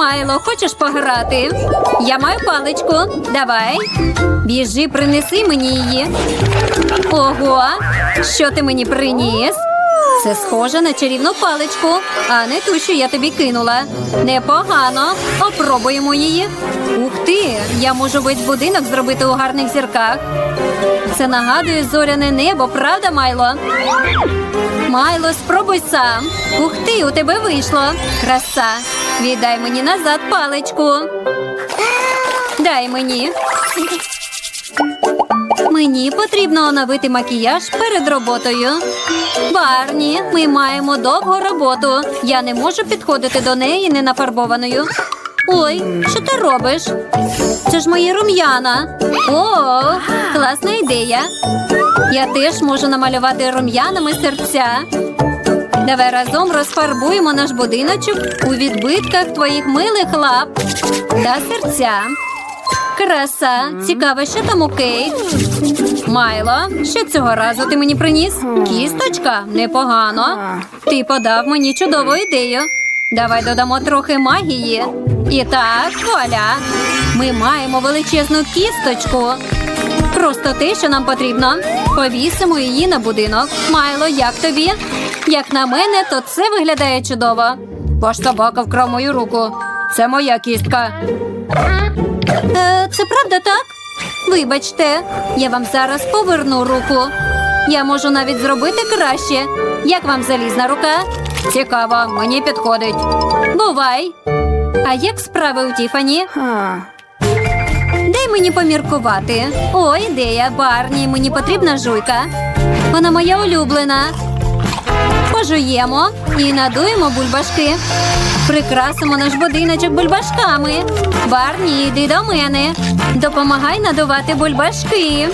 Майло, хочеш пограти? Я маю паличку. Давай. Біжи, принеси мені її. Ого, що ти мені приніс? Це схоже на чарівну паличку, а не ту, що я тобі кинула. Непогано. Опробуємо її. Ух ти! Я можу весь будинок зробити у гарних зірках. Це нагадує зоряне небо, правда, Майло? Майло, спробуй сам. Ух ти, у тебе вийшло. Краса. Віддай мені назад паличку. Дай мені. Мені потрібно оновити макіяж перед роботою. Барні, ми маємо довгу роботу. Я не можу підходити до неї ненафарбованою. Ой, що ти робиш? Це ж мої рум'яна. О, класна ідея. Я теж можу намалювати рум'янами серця. Давай разом розфарбуємо наш будиночок у відбитках твоїх милих лап та серця. Краса, цікаво, що там у Кейт? Майло, що цього разу ти мені приніс? Кісточка? Непогано. Ти подав мені чудову ідею. Давай додамо трохи магії. І так, вуаля. Ми маємо величезну кісточку. Просто те, що нам потрібно. Повісимо її на будинок. Майло, як тобі? Як на мене, то це виглядає чудово. Ваш собака вкрав мою руку. Це моя кістка. Е, це правда так? Вибачте, я вам зараз поверну руку. Я можу навіть зробити краще. Як вам залізна рука? Цікаво, мені підходить. Бувай. А як справи у Тіфані? Дай мені поміркувати. О, ідея, Барні, мені потрібна жуйка. Вона моя улюблена. Пожуємо і надуємо бульбашки. Прикрасимо наш будиночок бульбашками. Барні, йди до мене. Допомагай надувати бульбашки.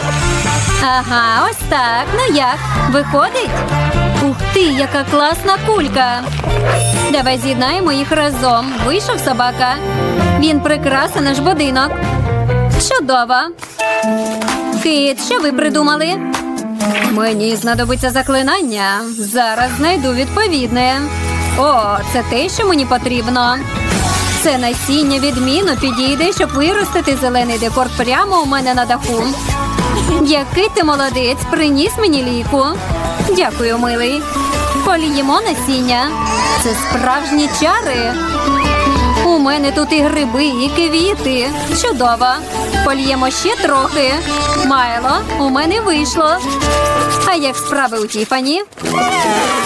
Ага, ось так. Ну як? Виходить? Ух ти, яка класна кулька. Давай з'єднаємо їх разом. Вийшов собака. Він прикрасить наш будинок. Чудово. Кит, що ви придумали? Мені знадобиться заклинання. Зараз знайду відповідне. О, це те, що мені потрібно. Це насіння відмінно підійде, щоб виростити зелений декор прямо у мене на даху. Який ти молодець, приніс мені ліку. Дякую, милий. Поліємо насіння. Це справжні чари. У мене тут і гриби, і квіти. Чудово. Польємо ще трохи. Майло, у мене вийшло. А як справи у Тіфані?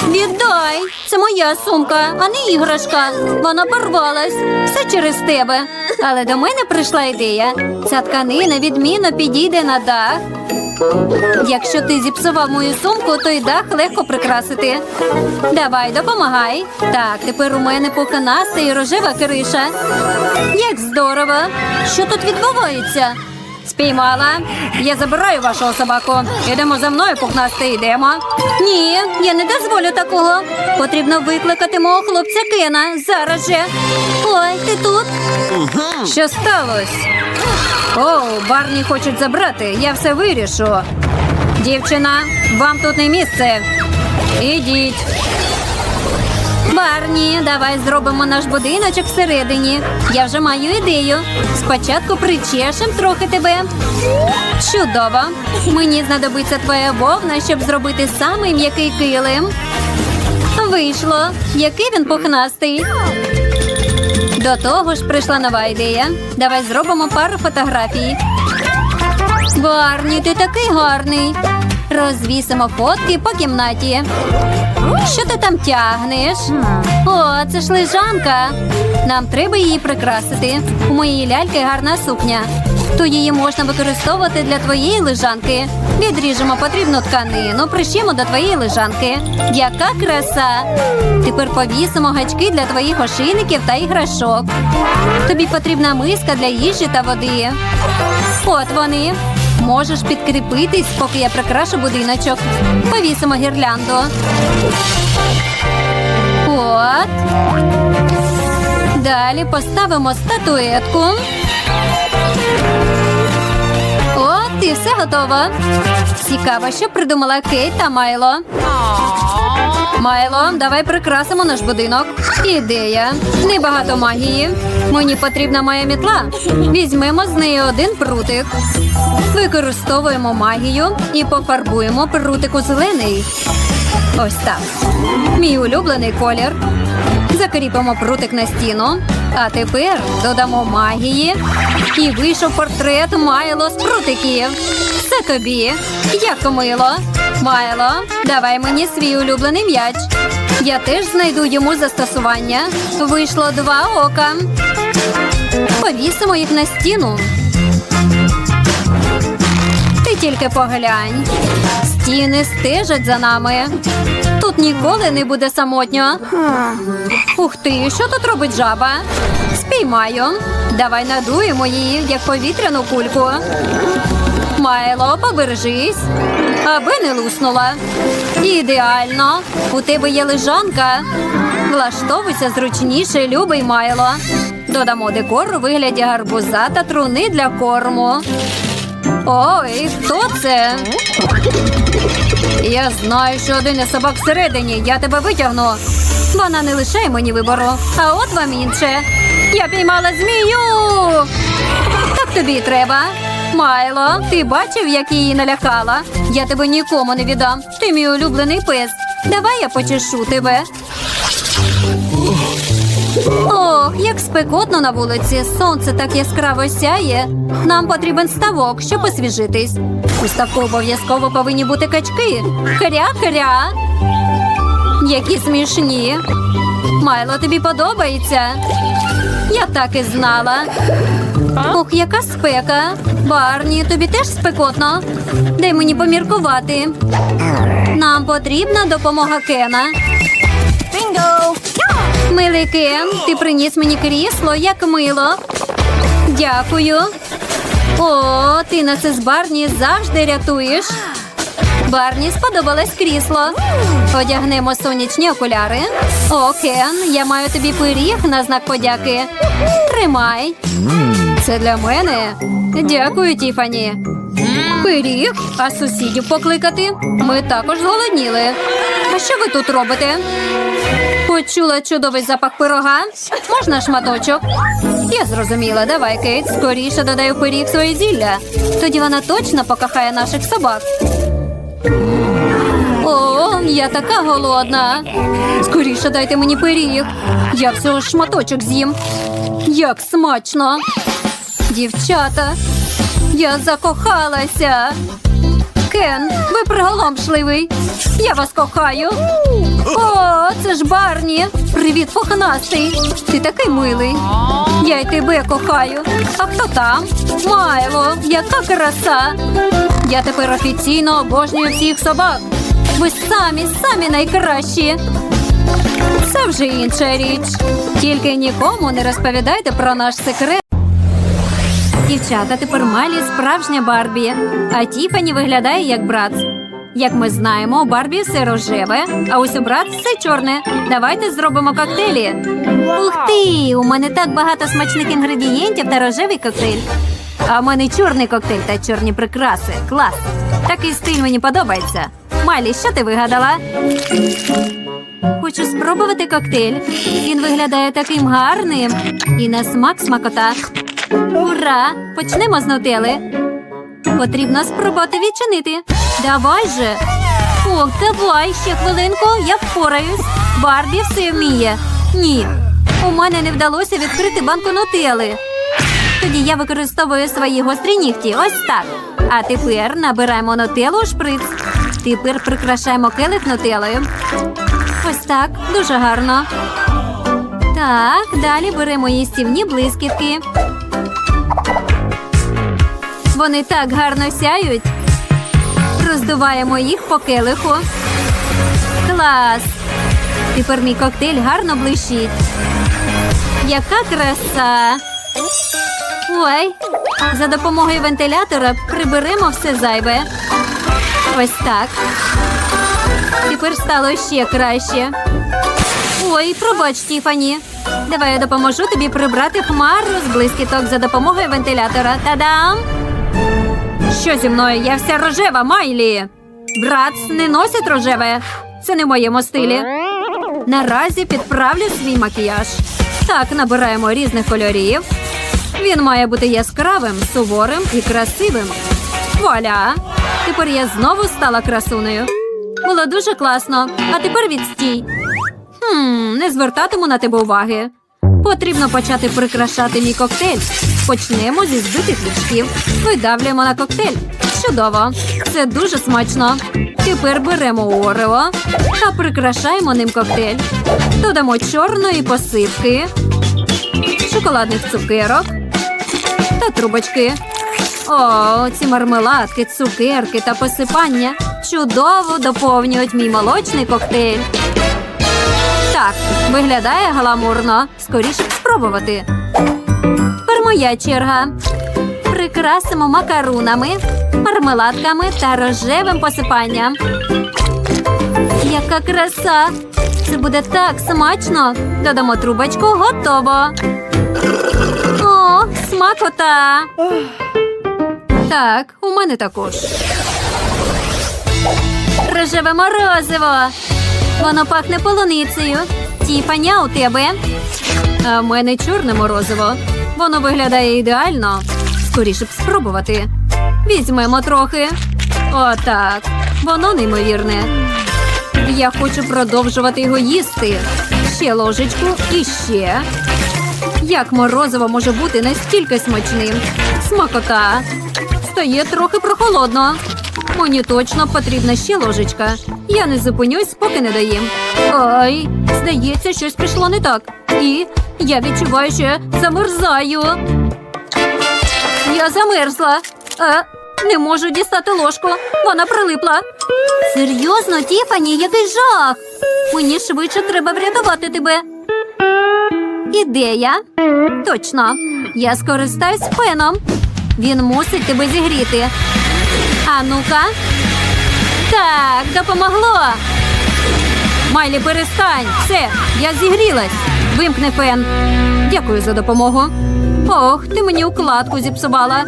Віддай! Це моя сумка, а не іграшка. Вона порвалась. Все через тебе. Але до мене прийшла ідея. Ця тканина відмінно підійде на дах. Якщо ти зіпсував мою сумку, то й дах легко прикрасити. Давай, допомагай. Так, тепер у мене пуханаста і рожева криша. Як здорово! Що тут відбувається? Спіймала. Я забираю вашого собаку. Ідемо за мною, пухнасти, йдемо. Ні, я не дозволю такого. Потрібно викликати мого хлопця Кена. Зараз же. Ой, ти тут? Що сталося? О, Барні хочуть забрати. Я все вирішу. Дівчина, вам тут не місце. Ідіть. Барні, давай зробимо наш будиночок всередині. Я вже маю ідею. Спочатку причешем трохи тебе. Чудово. Мені знадобиться твоя вовна, щоб зробити самий м'який килим. Вийшло. Який він пухнастий. До того ж прийшла нова ідея. Давай зробимо пару фотографій. Гарні, ти такий гарний. Розвісимо фотки по кімнаті. Що ти там тягнеш? О, це ж лежанка. Нам треба її прикрасити. У моєї ляльки гарна сукня. То її можна використовувати для твоєї лежанки. Відріжемо потрібну тканину, пришємо до твоєї лежанки. Яка краса! Тепер повісимо гачки для твоїх ошейників та іграшок. Тобі потрібна миска для їжі та води. От вони. Можеш підкріпитись, поки я прикрашу будиночок. Повісимо гірлянду. От. Далі поставимо статуетку. І все готово. Цікаво, що придумала Кейт та Майло. Майло, давай прикрасимо наш будинок. Ідея. Небагато магії. Мені потрібна моя мітла. Візьмемо з неї один прутик. Використовуємо магію і пофарбуємо прутик у зелений. Ось так. Мій улюблений колір. Закріпимо прутик на стіну. А тепер додамо магії. І вийшов портрет Майло з прутиків. Це тобі. Як мило. Майло, давай мені свій улюблений м'яч. Я теж знайду йому застосування. Вийшло два ока. Повісимо їх на стіну. Ти тільки поглянь. Стіни стежать за нами. Тут ніколи не буде самотньо. Ух ти, що тут робить жаба? Спіймаю. Давай надуємо її, як повітряну кульку. Майло, побережись, аби не луснула. Ідеально. У тебе є лежанка. Влаштовуйся зручніше, любий Майло. Додамо декор у вигляді гарбуза та труни для корму. Ой, хто це? Я знаю, що один із собак всередині. Я тебе витягну. Вона не лишає мені вибору, а от вам інше. Я піймала змію. Так тобі й треба. Майло, ти бачив, як її налякала? Я тебе нікому не віддам. Ти мій улюблений пес. Давай я почешу тебе. Ох, як спекотно на вулиці. Сонце так яскраво сяє. Нам потрібен ставок, щоб освіжитись. У ставку обов'язково повинні бути качки. Хря-хря. Які смішні. Майло, тобі подобається? Я так і знала. Ох, яка спека. Барні, тобі теж спекотно. Дай мені поміркувати. Нам потрібна допомога Кена. Bingo! Милий Кен, ти приніс мені крісло, як мило. Дякую. О, ти нас із Барні завжди рятуєш. Барні сподобалось крісло. Одягнемо сонячні окуляри. О, Кен, я маю тобі пиріг на знак подяки. Тримай. Це для мене. Дякую, Тіфані. Пиріг, а сусідів покликати. Ми також зголодніли. А що ви тут робите? Почула чудовий запах пирога. Можна шматочок? Я зрозуміла, давай, Кейт, скоріше додай у пиріг своє зілля. Тоді вона точно покохає наших собак. О, я така голодна. Скоріше дайте мені пиріг. Я всього шматочок з'їм. Як смачно. Дівчата, я закохалася. Кен, ви приголомшливий. Я вас кохаю. О, це ж Барні. Привіт, пухнастий. Ти такий милий. Я й тебе кохаю. А хто там? Майло, яка краса. Я тепер офіційно обожнюю всіх собак. Ви самі, самі найкращі. Це вже інша річ. Тільки нікому не розповідайте про наш секрет. Дівчата, тепер Малі справжня Барбі, а Тіфані виглядає як брат. Як ми знаємо, у Барбі все рожеве, а ось у брат все чорне. Давайте зробимо коктейлі. Ух ти! У мене так багато смачних інгредієнтів та рожевий коктейль. А в мене чорний коктейль та чорні прикраси. Клас! Такий стиль мені подобається. Малі, що ти вигадала? Хочу спробувати коктейль. Він виглядає таким гарним. І на смак смакота. Ура! Почнемо з нутели. Потрібно спробувати відчинити. Давай же. Ох, давай ще хвилинку, я впораюсь. Барбі все вміє. Ні. У мене не вдалося відкрити банку нутели. Тоді я використовую свої гострі нігті. Ось так. А тепер набираємо нутелу у шприц. Тепер прикрашаємо келих нутелою. Ось так, дуже гарно. Так, далі беремо їстівні блискітки. Вони так гарно сяють. Роздуваємо їх по келиху. Клас! Тепер мій коктейль гарно блищить. Яка краса! Ой, за допомогою вентилятора приберемо все зайве. Ось так. Тепер стало ще краще. Ой, пробач, Тіфані. Давай я допоможу тобі прибрати хмару з блискіток за допомогою вентилятора. Та-дам! Що зі мною? Я вся рожева, Майлі. Брат не носить рожеве. це не в моєму стилі. Наразі підправлю свій макіяж. Так, набираємо різних кольорів. Він має бути яскравим, суворим і красивим. Вуаля! Тепер я знову стала красунею. Було дуже класно. А тепер відстій. Хм, не звертатиму на тебе уваги. Потрібно почати прикрашати мій коктейль. Почнемо зі збитих лічків. Видавлюємо на коктейль. Чудово. Це дуже смачно. Тепер беремо орео та прикрашаємо ним коктейль. Додамо чорної посипки, шоколадних цукерок та трубочки. О, ці мармеладки, цукерки та посипання чудово доповнюють мій молочний коктейль. Так, виглядає гламурно. Скоріше спробувати. Моя черга. Прикрасимо макарунами, мармеладками та рожевим посипанням. Яка краса! Це буде так смачно. Додамо трубочку, готово. О, смакота. Так, у мене також. Рожеве морозиво. Воно пахне полуницею. Тіфаня у тебе. А в мене чорне морозиво. Воно виглядає ідеально. Скоріше б спробувати. Візьмемо трохи. Отак. Воно неймовірне. Я хочу продовжувати його їсти. Ще ложечку і ще. Як морозиво може бути настільки смачним? Смакота. Стає трохи прохолодно. Мені точно потрібна ще ложечка. Я не зупинюсь, поки не доїм. Ой, здається, щось пішло не так. І я відчуваю, що я замерзаю. Я замерзла. Е, не можу дістати ложку. Вона прилипла. Серйозно, Тіфані, який жах. Мені швидше треба врятувати тебе. Ідея. Точно. Я скористаюсь феном. Він мусить тебе зігріти. А ну-ка. Так, допомогло. Майлі, перестань. Все, я зігрілась. Вимкни фен. Дякую за допомогу. Ох, ти мені укладку зіпсувала.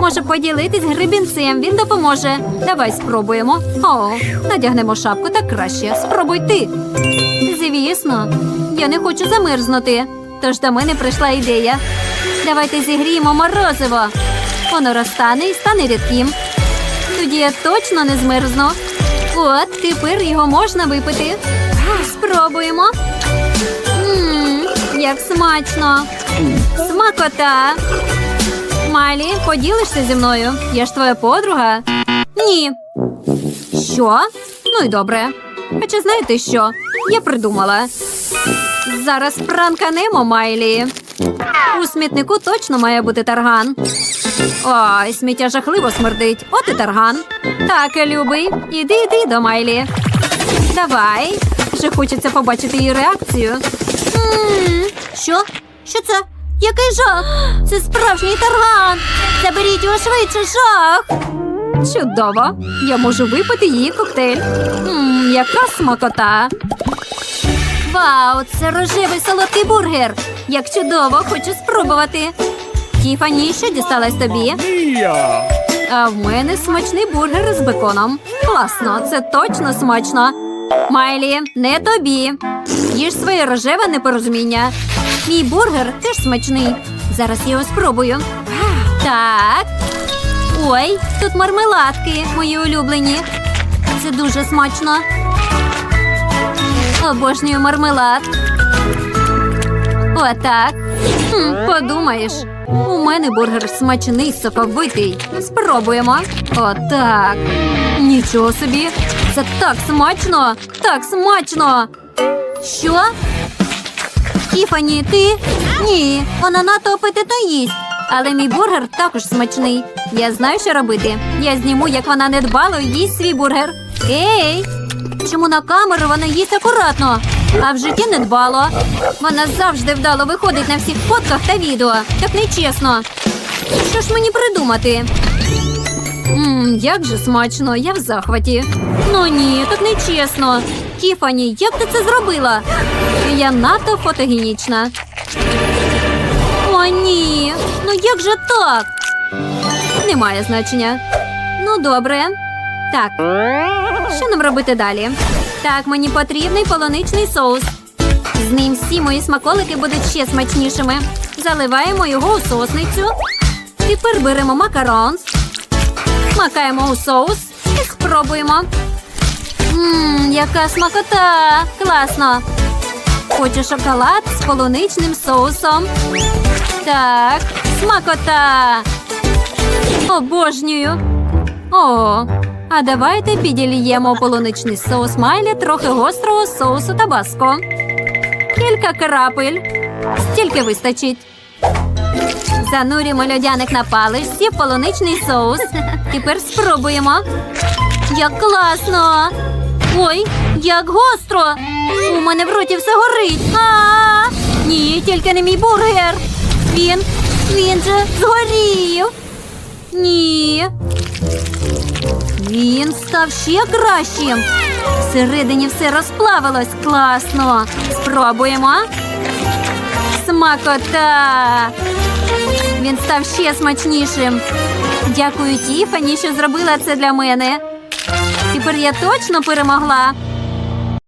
Може поділитись грибінцем, він допоможе. Давай спробуємо. О, надягнемо шапку так краще. Спробуй ти. Звісно, я не хочу замерзнути. Тож до мене прийшла ідея. Давайте зігріємо морозиво. Воно розтане і стане рідким. Тоді я точно не змерзну. От, тепер його можна випити. Спробуємо. Як смачно. Смакота. Малі, поділишся зі мною? Я ж твоя подруга. Ні. Що? Ну й добре. Хоча знаєте що? Я придумала. Зараз пранканемо Майлі. У смітнику точно має бути тарган. Ой, сміття жахливо смердить. От і тарган. Так, любий, іди, іди до Майлі. Давай. Вже хочеться побачити її реакцію. Що? Що це? Який жах? Це справжній тарган. Заберіть його швидше, жах. Чудово. Я можу випити її коктейль. Мм, яка смакота. Вау, це рожевий солодкий бургер. Як чудово, хочу спробувати. Тіфані, що дісталась тобі? А в мене смачний бургер з беконом. Класно, це точно смачно. Майлі, не тобі. Їж своє рожеве непорозуміння. Мій бургер теж смачний. Зараз я його спробую. Так. Ой, тут мармеладки, мої улюблені. Це дуже смачно. Обожнюю мармелад. Отак. Хм, подумаєш. У мене бургер смачний, соковитий. Спробуємо. Отак. Нічого собі. Це так смачно. Так смачно. Що? Тіфані, ти? Ні, вона надто апетитно їсть. Але мій бургер також смачний. Я знаю, що робити. Я зніму, як вона недбало їсть свій бургер. Ей! Чому на камеру вона їсть акуратно, а в житті не дбало. Вона завжди вдало виходить на всіх фотках та відео. Так нечесно. Що ж мені придумати? Мм, як же смачно, я в захваті. Ну ні, так нечесно. Тіфані, як ти це зробила? Я надто фотогенічна. О, ні. Ну як же так? Немає значення. Ну, добре. Так, Що нам робити далі? Так, мені потрібний полуничний соус. З ним всі мої смаколики будуть ще смачнішими. Заливаємо його у сосницю. Тепер беремо макарон, макаємо у соус і спробуємо. Ммм, яка смакота! Класно! Хочу шоколад з полуничним соусом. Так, смакота! Обожнюю. О, а давайте піділіємо полуничний соус Майлі трохи гострого соусу табаско. Кілька крапель. Стільки вистачить. Занурюємо льодяник на паличці в полуничний соус. Тепер спробуємо. Як класно! Ой, як гостро! У мене в роті все горить. А, ні, тільки не мій бургер. Він, він же згорів. Ні. Він став ще кращим. Всередині все розплавилось класно. Спробуємо. Смакота. Він став ще смачнішим. Дякую Тіфані, що зробила це для мене. Тепер я точно перемогла.